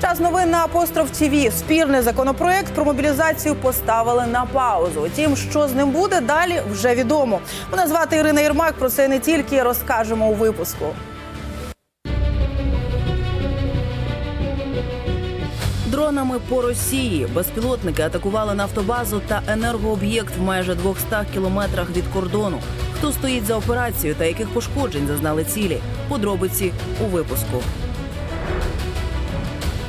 Час новин на апостроф ТІВІ. Спірний законопроект про мобілізацію поставили на паузу. Утім, що з ним буде далі, вже відомо. Мене звати Ірина Єрмак. Про це не тільки розкажемо у випуску. Дронами по Росії безпілотники атакували нафтобазу та енергооб'єкт в майже 200 кілометрах від кордону. Хто стоїть за операцією та яких пошкоджень зазнали цілі? Подробиці у випуску.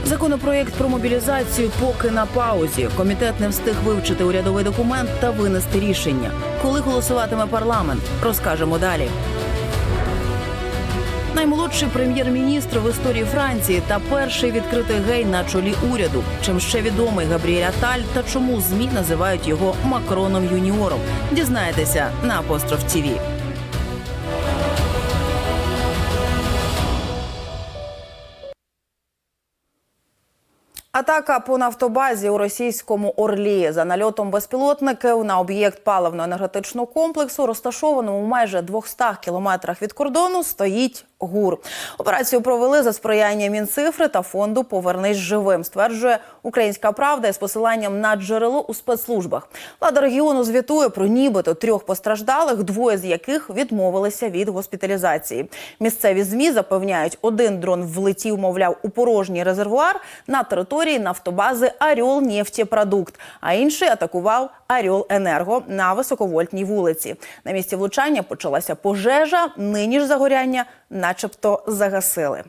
Законопроєкт про мобілізацію поки на паузі. Комітет не встиг вивчити урядовий документ та винести рішення. Коли голосуватиме парламент, розкажемо далі. Наймолодший прем'єр-міністр в історії Франції та перший відкритий гей на чолі уряду. Чим ще відомий Габріель Аталь та чому змі називають його Макроном юніором? Дізнаєтеся на апостроф ТІВІ. Атака по нафтобазі у російському Орлі за нальотом безпілотників на об'єкт паливно-енергетичного комплексу, розташованому майже 200 кілометрах від кордону, стоїть ГУР. Операцію провели за сприяння Мінцифри та фонду Повернись живим. Стверджує Українська Правда із посиланням на джерело у спецслужбах. Влада регіону звітує про нібито трьох постраждалих, двоє з яких відмовилися від госпіталізації. Місцеві змі запевняють, один дрон влетів, мовляв, у порожній резервуар на території нафтобази Аріол Нефтєпродукт, а інший атакував Аріол Енерго на високовольтній вулиці. На місці влучання почалася пожежа. Нині ж загоряння, начебто, загасили.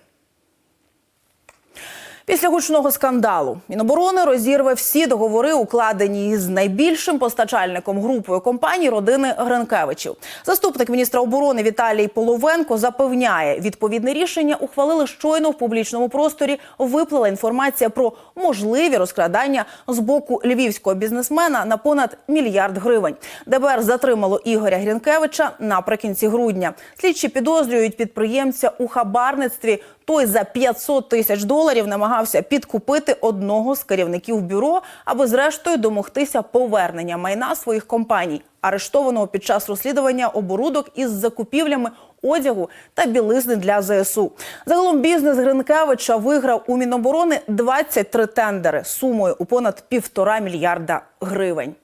Після гучного скандалу Міноборони розірве всі договори, укладені із найбільшим постачальником групою компаній родини Гринкевичів. Заступник міністра оборони Віталій Половенко запевняє, відповідне рішення ухвалили щойно в публічному просторі. Виплила інформація про можливі розкрадання з боку львівського бізнесмена на понад мільярд гривень. ДБР затримало Ігоря Грінкевича наприкінці грудня. Слідчі підозрюють підприємця у хабарництві. Той за 500 тисяч доларів намагався підкупити одного з керівників бюро, аби зрештою домогтися повернення майна своїх компаній, арештованого під час розслідування оборудок із закупівлями одягу та білизни для ЗСУ. Загалом бізнес Гринкевича виграв у Міноборони 23 тендери сумою у понад півтора мільярда гривень.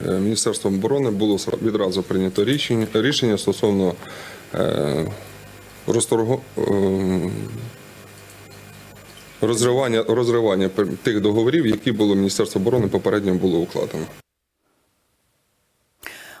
Міністерством оборони було відразу прийнято рішення, рішення стосовно е, розторго, е, розривання, розривання тих договорів, які було Міністерство оборони попередньо було укладено.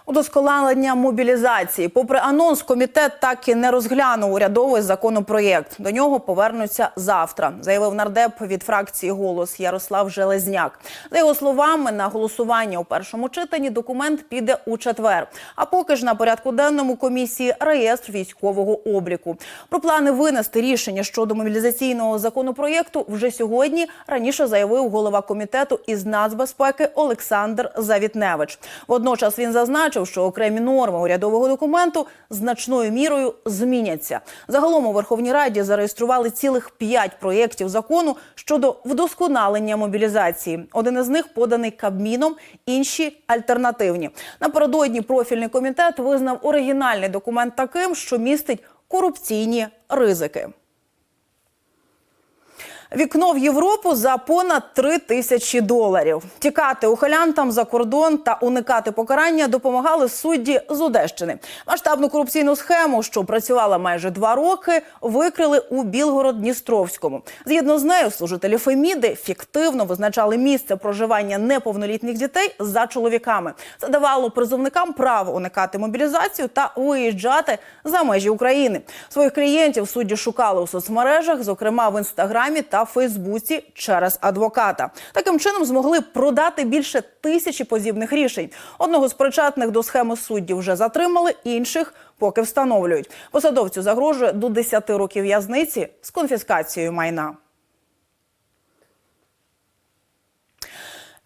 Удосконалення мобілізації. Попри анонс, комітет так і не розглянув урядовий законопроєкт. До нього повернуться завтра, заявив нардеп від фракції Голос Ярослав Железняк. За його словами, на голосування у першому читанні документ піде у четвер. А поки ж на порядку денному комісії реєстр військового обліку. Про плани винести рішення щодо мобілізаційного законопроєкту вже сьогодні. Раніше заявив голова комітету із нацбезпеки Олександр Завітневич. Водночас він зазначив, що окремі норми урядового документу значною мірою зміняться. Загалом у Верховній Раді зареєстрували цілих п'ять проєктів закону щодо вдосконалення мобілізації. Один із них поданий Кабміном, інші альтернативні. Напередодні профільний комітет визнав оригінальний документ таким, що містить корупційні ризики. Вікно в Європу за понад 3 тисячі доларів. Тікати ухилянтам за кордон та уникати покарання допомагали судді з Одещини. Масштабну корупційну схему, що працювала майже два роки, викрили у Білгород-Дністровському. Згідно з нею, служителі Феміди фіктивно визначали місце проживання неповнолітніх дітей за чоловіками. Це давало призовникам право уникати мобілізацію та виїжджати за межі України. Своїх клієнтів судді шукали у соцмережах, зокрема в інстаграмі та Фейсбуці через адвоката. Таким чином змогли продати більше тисячі подібних рішень. Одного з причетних до схеми суддів вже затримали, інших поки встановлюють. Посадовцю загрожує до 10 років в'язниці з конфіскацією майна.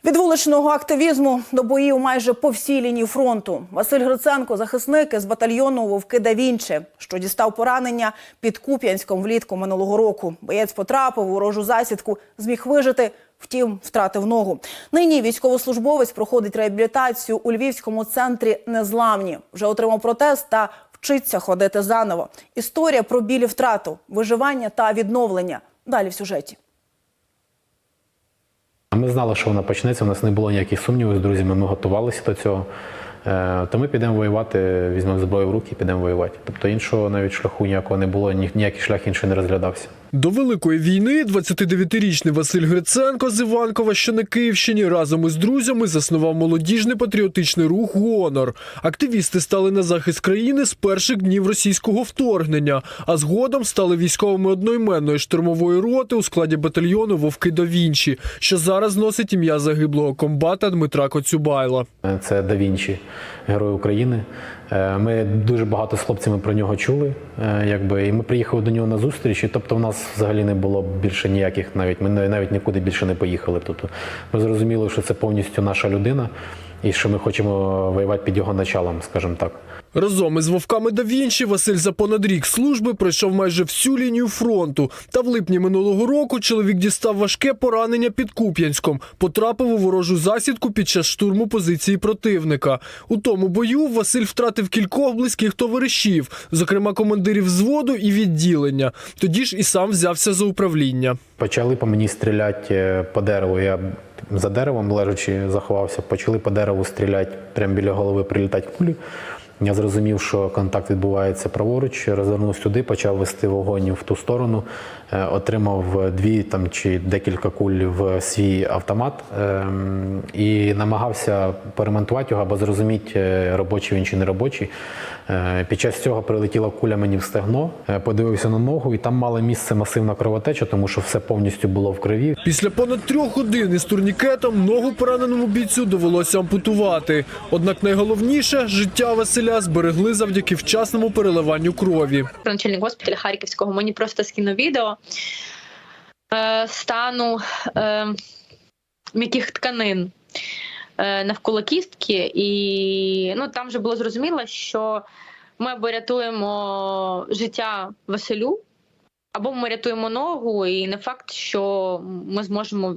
Від вуличного активізму до боїв майже по всій лінії фронту. Василь Гриценко, захисник із батальйону Вовки да Вінчі, що дістав поранення під Куп'янськом влітку минулого року. Боєць потрапив у ворожу засідку, зміг вижити. Втім, втратив ногу. Нині військовослужбовець проходить реабілітацію у Львівському центрі Незламні. Вже отримав протез та вчиться ходити заново. Історія про білі втрату, виживання та відновлення. Далі в сюжеті. Ми знали, що вона почнеться. У нас не було ніяких сумнівів з друзями. Ми готувалися до цього. Е, То ми підемо воювати, візьмемо зброю в руки і підемо воювати. Тобто іншого навіть шляху ніякого не було, ні- ніякий шлях інший не розглядався. До Великої війни 29-річний Василь Гриценко з Іванкова, що на Київщині, разом із друзями заснував молодіжний патріотичний рух «Гонор». Активісти стали на захист країни з перших днів російського вторгнення, а згодом стали військовими одноіменної штурмової роти у складі батальйону Вовки да Вінчі, що зараз носить ім'я загиблого комбата Дмитра Коцюбайла. Це Да Вінчі, герой України. Е, Ми дуже багато з хлопцями про нього чули. е, Якби, і ми приїхали до нього на зустріч, і тобто в нас взагалі не було більше ніяких, навіть ми навіть нікуди більше не поїхали. Тобто ми зрозуміли, що це повністю наша людина, і що ми хочемо воювати під його началом, скажімо так. Разом із вовками да Вінчі Василь за понад рік служби пройшов майже всю лінію фронту. Та в липні минулого року чоловік дістав важке поранення під Куп'янськом, потрапив у ворожу засідку під час штурму позиції противника. У тому бою Василь втратив кількох близьких товаришів, зокрема командирів взводу і відділення. Тоді ж і сам взявся за управління. Почали по мені стріляти е, по дереву. Я за деревом лежачи заховався. Почали по дереву стріляти, прямо біля голови прилітати кулі. Я зрозумів, що контакт відбувається праворуч, розвернувся туди, почав вести вогонь в ту сторону, отримав дві там чи декілька куль в свій автомат ем, і намагався перемонтувати його або зрозуміти, е, робочий він чи не робочий. Е, Під час цього прилетіла куля мені в стегно, е, подивився на ногу, і там мала місце масивна кровотеча, тому що все повністю було в крові. Після понад трьох годин із турнікетом ногу пораненому бійцю довелося ампутувати. Однак найголовніше життя Василя зберегли завдяки вчасному переливанню крові. начальник госпіталя Харківського мені просто скинув відео е, стану е, м'яких тканин е, навколо кістки, і ну, там вже було зрозуміло, що ми або рятуємо життя Василю, або ми рятуємо ногу, і не факт, що ми зможемо.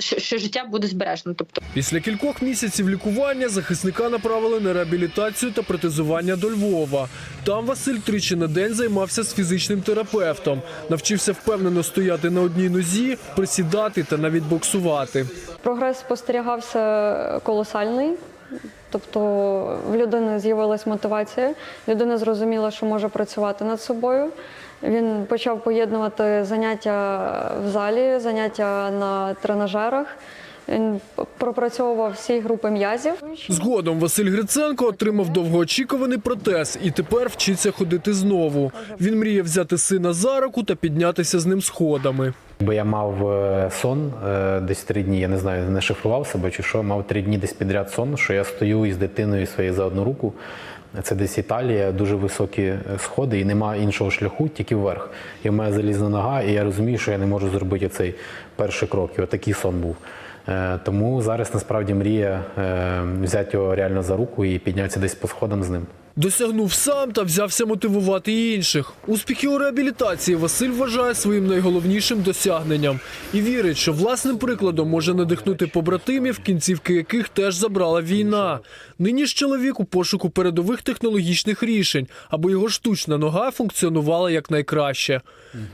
Що, що життя буде збережено, тобто Після кількох місяців лікування захисника направили на реабілітацію та протезування до Львова. Там Василь тричі на день займався з фізичним терапевтом, навчився впевнено стояти на одній нозі, присідати та навіть боксувати. Прогрес спостерігався колосальний. Тобто в людини з'явилась мотивація, людина зрозуміла, що може працювати над собою. Він почав поєднувати заняття в залі, заняття на тренажерах. Він пропрацьовував всі групи м'язів. Згодом Василь Гриценко отримав довгоочікуваний протез і тепер вчиться ходити знову. Він мріє взяти сина за руку та піднятися з ним сходами. Бо я мав е, сон е, десь три дні, я не знаю, не шифрував себе чи що, мав три дні десь підряд сон, що я стою із дитиною своєю за одну руку. Це десь Італія, дуже високі е, сходи, і немає іншого шляху, тільки вверх. І в мене залізна нога, і я розумію, що я не можу зробити цей перший крок. І отакий сон був. Е, Тому зараз насправді мрія е, взяти його реально за руку і піднятися десь по сходам з ним. Досягнув сам та взявся мотивувати інших. Успіхи у реабілітації Василь вважає своїм найголовнішим досягненням і вірить, що власним прикладом може надихнути побратимів, кінцівки яких теж забрала війна. Нині ж чоловік у пошуку передових технологічних рішень, аби його штучна нога функціонувала якнайкраще.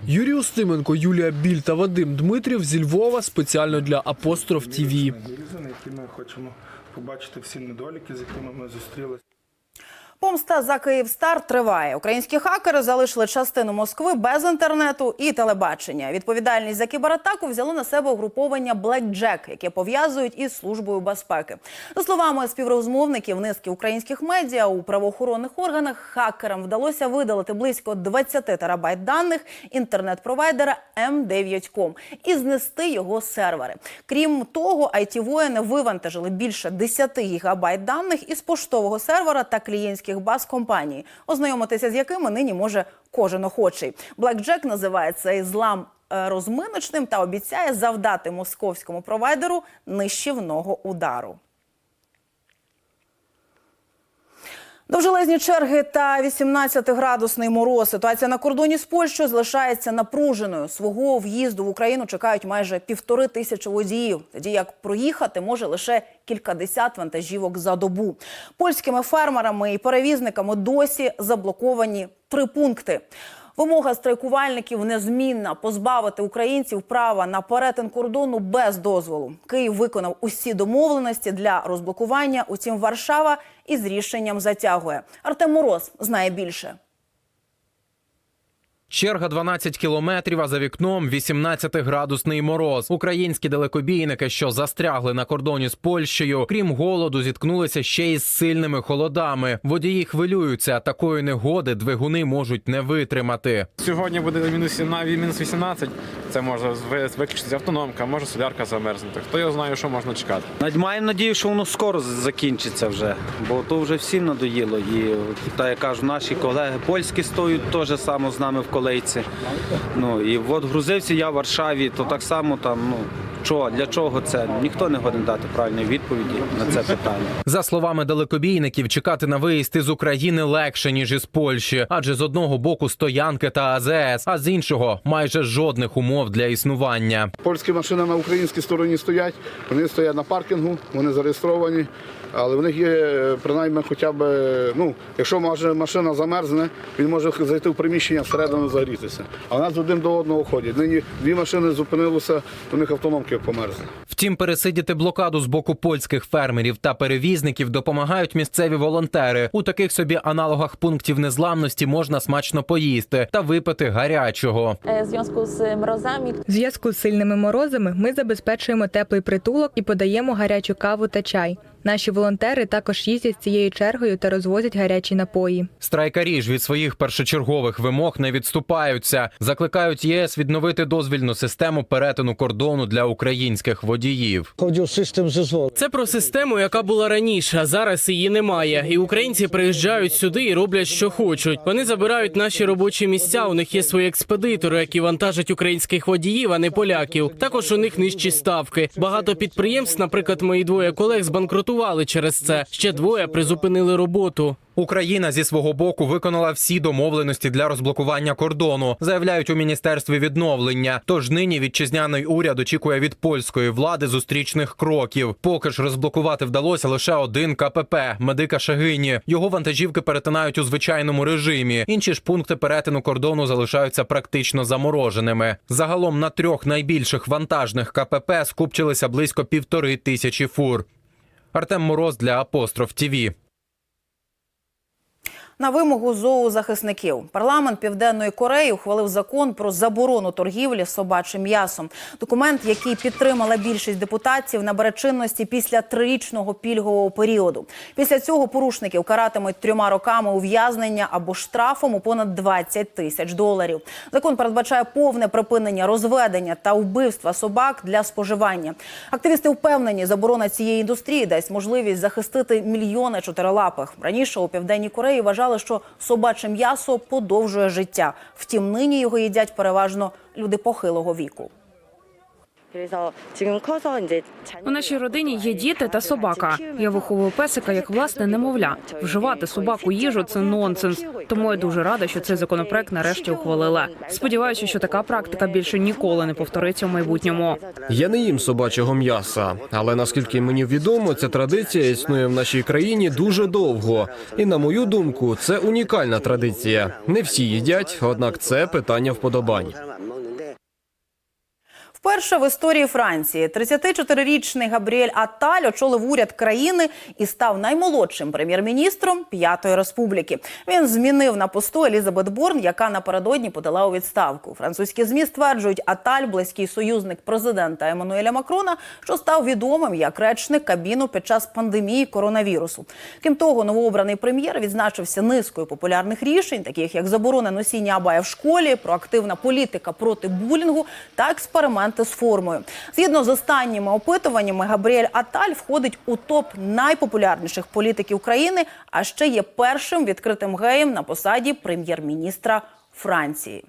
Юрій Устименко, Юлія Біль та Вадим Дмитрів зі Львова спеціально для Апостроф ТІВІ. Які ми хочемо побачити всі недоліки, з якими ми зустрілися. Помста за Київстар триває. Українські хакери залишили частину Москви без інтернету і телебачення. Відповідальність за кібератаку взяло на себе угруповання BlackJack, яке пов'язують із службою безпеки. За словами співрозмовників низки українських медіа у правоохоронних органах, хакерам вдалося видалити близько 20 терабайт даних інтернет-провайдера M9Com і знести його сервери. Крім того, it воїни вивантажили більше 10 гігабайт даних із поштового сервера та клієнтських баз компанії, ознайомитися з якими нині може кожен охочий. BlackJack називає цей злам е, розминочним та обіцяє завдати московському провайдеру нищівного удару. Довжелезні черги та 18-градусний мороз. Ситуація на кордоні з Польщею залишається напруженою. Свого в'їзду в Україну чекають майже півтори тисячі водіїв. Тоді як проїхати може лише кількадесят вантажівок за добу. Польськими фермерами і перевізниками досі заблоковані три пункти. Вимога страйкувальників незмінна позбавити українців права на перетин кордону без дозволу. Київ виконав усі домовленості для розблокування. Утім, Варшава із рішенням затягує. Артем Мороз знає більше. Черга 12 кілометрів, а за вікном 18-градусний мороз. Українські далекобійники, що застрягли на кордоні з Польщею, крім голоду, зіткнулися ще із сильними холодами. Водії хвилюються. Такої негоди двигуни можуть не витримати. Сьогодні буде мінус 17, мінус 18. Це може ви- виключитися автономка, може солярка замерзнути. Хто його знає, що можна чекати. Навіть маємо надію, що воно скоро закінчиться вже, бо то вже всім надоїло. І та я кажу, наші колеги польські стоять теж само з нами в колейці. Ну і от грузився я в Варшаві, то так само там, ну що, для чого це? Ніхто не годен дати правильної відповіді на це питання. За словами далекобійників, чекати на виїзд із України легше ніж із Польщі, адже з одного боку стоянки та АЗС, а з іншого майже жодних умов для існування. Польські машини на українській стороні стоять, вони стоять на паркінгу, вони зареєстровані, але в них є е, принаймні хоча б, е, ну, якщо може машина замерзне, він може зайти в приміщення всередину загрітися. А в нас один до одного ходять. Нині дві машини зупинилися, у них автономки померзли. Втім, пересидіти блокаду з боку польських фермерів та перевізників допомагають місцеві волонтери. У таких собі аналогах пунктів незламності можна смачно поїсти та випити гарячого. Зв'язку з морозами зв'язку з сильними морозами ми забезпечуємо теплий притулок і подаємо гарячу каву та чай. Наші волонтери також їздять цією чергою та розвозять гарячі напої. Страйкарі ж від своїх першочергових вимог не відступаються. Закликають ЄС відновити дозвільну систему перетину кордону для українських водіїв. Це про систему, яка була раніше, а зараз її немає. І українці приїжджають сюди і роблять, що хочуть. Вони забирають наші робочі місця. У них є свої експедитори, які вантажать українських водіїв, а не поляків. Також у них нижчі ставки. Багато підприємств, наприклад, мої двоє колег збанкрутували через це. Ще двоє призупинили роботу. Україна зі свого боку виконала всі домовленості для розблокування кордону, заявляють у міністерстві відновлення. Тож нині вітчизняний уряд очікує від польської влади зустрічних кроків. Поки ж розблокувати вдалося лише один КПП медика Шагині. Його вантажівки перетинають у звичайному режимі. Інші ж пункти перетину кордону залишаються практично замороженими. Загалом на трьох найбільших вантажних КПП скупчилися близько півтори тисячі фур. Артем Мороз для Апостроф ТІВІ. На вимогу зоозахисників парламент Південної Кореї ухвалив закон про заборону торгівлі собачим м'ясом. Документ, який підтримала більшість депутатів, набере чинності після трирічного пільгового періоду. Після цього порушників каратимуть трьома роками ув'язнення або штрафом у понад 20 тисяч доларів. Закон передбачає повне припинення розведення та вбивства собак для споживання. Активісти впевнені, заборона цієї індустрії дасть можливість захистити мільйони чотирилапих. Раніше у південній Кореї вважали, що собаче м'ясо подовжує життя. Втім, нині його їдять переважно люди похилого віку. У нашій родині є діти та собака. Я виховую песика як власне немовля. Вживати собаку їжу це нонсенс. Тому я дуже рада, що цей законопроект нарешті ухвалили. Сподіваюся, що така практика більше ніколи не повториться в майбутньому. Я не їм собачого м'яса, але наскільки мені відомо, ця традиція існує в нашій країні дуже довго. І на мою думку, це унікальна традиція. Не всі їдять, однак це питання вподобань. Вперше в історії Франції 34-річний Габріель Аталь очолив уряд країни і став наймолодшим прем'єр-міністром П'ятої республіки. Він змінив на посту Елізабет Борн, яка напередодні подала у відставку. Французькі змі стверджують, Аталь близький союзник президента Еммануеля Макрона, що став відомим як речник кабіну під час пандемії коронавірусу. Крім того, новообраний прем'єр відзначився низкою популярних рішень, таких як заборона носіння абая в школі, проактивна політика проти булінгу та експерименти з формою. Згідно з останніми опитуваннями, Габріель Аталь входить у топ найпопулярніших політиків країни, а ще є першим відкритим геєм на посаді прем'єр-міністра Франції.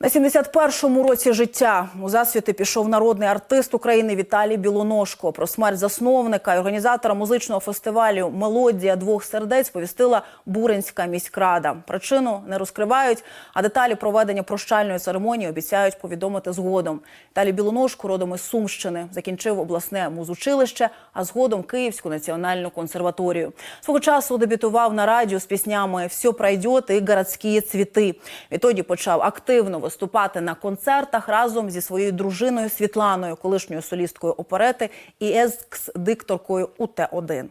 На 71-му році життя у засвіти пішов народний артист України Віталій Білоножко. Про смерть засновника і організатора музичного фестивалю Мелодія двох сердець повістила Буринська міськрада. Причину не розкривають, а деталі проведення прощальної церемонії обіцяють повідомити згодом. Віталій Білоножко родом із Сумщини закінчив обласне музучилище, а згодом Київську національну консерваторію. Свого часу дебютував на радіо з піснями «Все пройдет» і «Городські цвіти». Відтоді почав активно виступати на концертах разом зі своєю дружиною Світланою, колишньою солісткою оперети і екс-дикторкою УТ-1.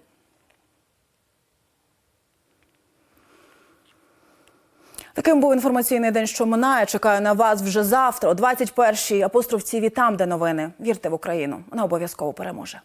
Таким був інформаційний день, що минає. Чекаю на вас вже завтра, о 21-й. Апостроф ТІВІ, там, де новини. Вірте в Україну. Вона обов'язково переможе.